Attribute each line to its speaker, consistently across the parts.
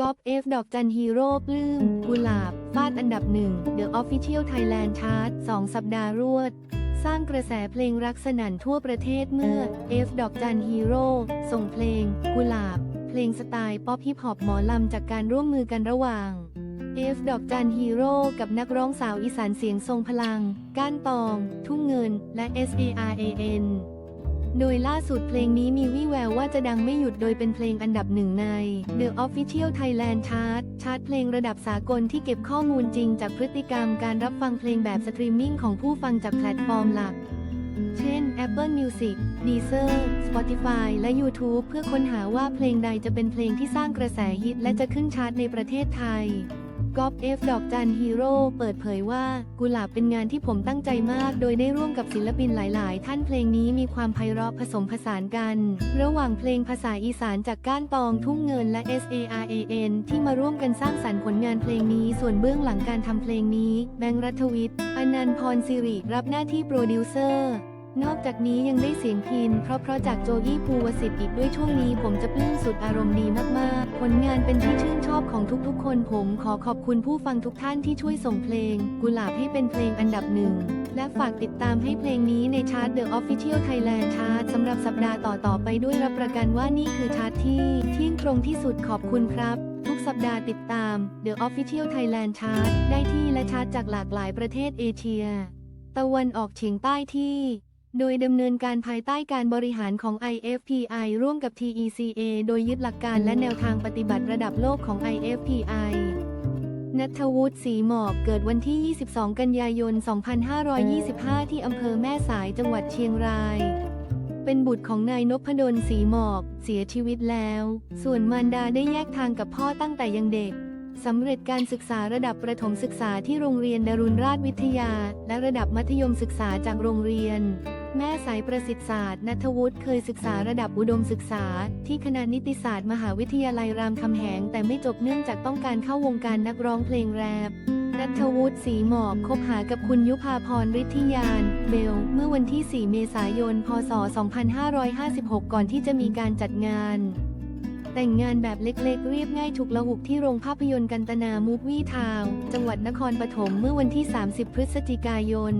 Speaker 1: กอล์ฟเอฟดอกจันฮีโร่ปลื้มกุหลาบ ฟาดอันดับหนึ่ง The Official Thailand Chart 2 สัปดาห์รวด สร้างกระแสเพลงรักสนั่นทั่วประเทศเมื่อ F ดอกจันฮีโร่ส่งเพลง กุหลาบ เพลงสไตล์ป๊อปฮิปฮอปหมอลำจากการร่วมมือกันระหว่าง F ดอกจันฮีโร่กับนักร้องสาวอีสานเสียงทรงพลัง ก้านตอง ทุ่งเงิน และ S A R A N โดยล่าสุดเพลงนี้มีวี่แววว่าจะดังไม่หยุดโดยเป็นเพลงอันดับหนึ่งใน The Official Thailand Chart ชาร์ตเพลงระดับสากลที่เก็บข้อมูลจริงจากพฤติกรรมการรับฟังเพลงแบบสตรีมมิ่งของผู้ฟังจากแพลตฟอร์มหลัก เช่น Apple Music, Deezer, Spotify และ YouTube เพื่อค้นหาว่าเพลงใดจะเป็นเพลงที่สร้างกระแสฮิตและจะขึ้นชาร์ตในประเทศไทย กอฟเอฟดอกจันฮีโร่เปิดเผยว่า กุหลาบเป็นงานที่ผมตั้งใจมาก โดยได้ร่วมกับศิลปินหลาย ๆ ท่านเพลงนี้มีความไพเราะผสมผสานกัน ระหว่างเพลงภาษาอีสานจากก้านตองทุ่งเงินและ S A R A N ที่มาร่วมกันสร้างสรรค์ผลงานเพลงนี้ส่วนเบื้องหลังการทำเพลงนี้ แบงค์รัฐวิทย์อนันต์พรสิริรับหน้าที่โปรดิวเซอร์ นอกจากนี้ยังได้เสียงพินเพราะเพราะจากโจอี้ภูวสิทธิ์อีกด้วยช่วงนี้ผมจะปลื้มสุดอารมณ์ดีมากๆ ผลงานเป็นที่ชื่นชอบของทุกๆ คนผมขอขอบคุณผู้ฟังทุกท่านที่ช่วยส่งเพลง กุหลาบให้เป็นเพลงอันดับหนึ่ง และฝากติดตามให้เพลงนี้ในชาร์ต The Official Thailand Chart สำหรับสัปดาห์ต่อๆไปด้วยรับประกันว่านี่คือชาร์ตที่เที่ยงตรงที่สุดขอบคุณครับทุกสัปดาห์ติดตาม The Official Thailand Chart ได้ที่และชาร์ตจากหลากหลายประเทศเอเชีย ตะวันออกเฉียงใต้ที่ โดยดำเนินการภายใต้การบริหารของ IFPI ร่วมกับ TECA โดยยึดหลักการและแนวทางปฏิบัติระดับโลกของ IFPI นัทวุฒิศรีหมอกเกิดวันที่ 22 กันยายน 2525 ที่อำเภอแม่สายจังหวัดเชียงราย เป็นบุตรของนายนพดลศรีหมอกเสียชีวิตแล้ว ส่วนมารดาได้แยกทางกับพ่อตั้งแต่ยังเด็ก สำเร็จการศึกษาระดับประถมศึกษาที่โรงเรียนดารุณราชวิทยา และระดับมัธยมศึกษาจากโรงเรียน แม่สายประสิทธิ์ศาสตร์นัทวุฒิเคยศึกษาระดับอุดมศึกษา ที่คณะนิติศาสตร์มหาวิทยาลัยรามคำแหง แต่ไม่จบเนื่องจากต้องการเข้าวงการนักร้องเพลงแรปนัทวุฒิศรีหมอกคบหากับคุณยุพาพรฤทธิยาน เบล เมื่อวันที่ 4 เมษายน พศ 2556 ก่อนที่จะมีการจัดงาน แต่งงานแบบเล็กๆ เรียบง่ายถูกละหุกที่โรงภาพยนตร์กันตนามูฟวี่ทาวจังหวัดนครปฐมเมื่อวันที่ 30 พฤศจิกายน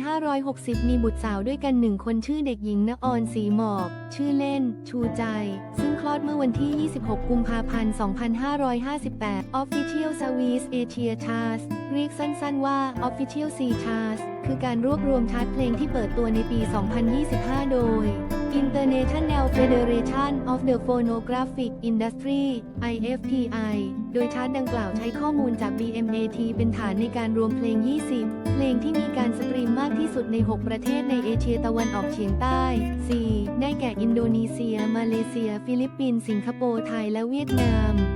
Speaker 1: 2560 มีบุตรสาวด้วยกันหนึ่งคนชื่อเด็กหญิงนออนสีหมอก ชื่อเล่น ชูใจ ซึ่งคลอดเมื่อวันที่ 26 กุมภาพันธ์ 2558 Official Service Asia Charts เรียกสั้นๆว่า Official C Charts คือการรวบรวมชาร์ตเพลงที่เปิดตัวในปี 2025 โดย International Federation of the Phonographic Industry IFPI โดยชาร์ตดังกล่าวใช้ข้อมูลจาก BMAT เป็นฐานในการรวมเพลง 20 เพลงที่มีการสตรีมมากที่สุดใน 6 ประเทศในเอเชียตะวันออกเฉียงใต้ 4. ได้แก่อินโดนีเซีย มาเลเซีย ฟิลิปปินส์ สิงคโปร์ ไทย และเวียดนาม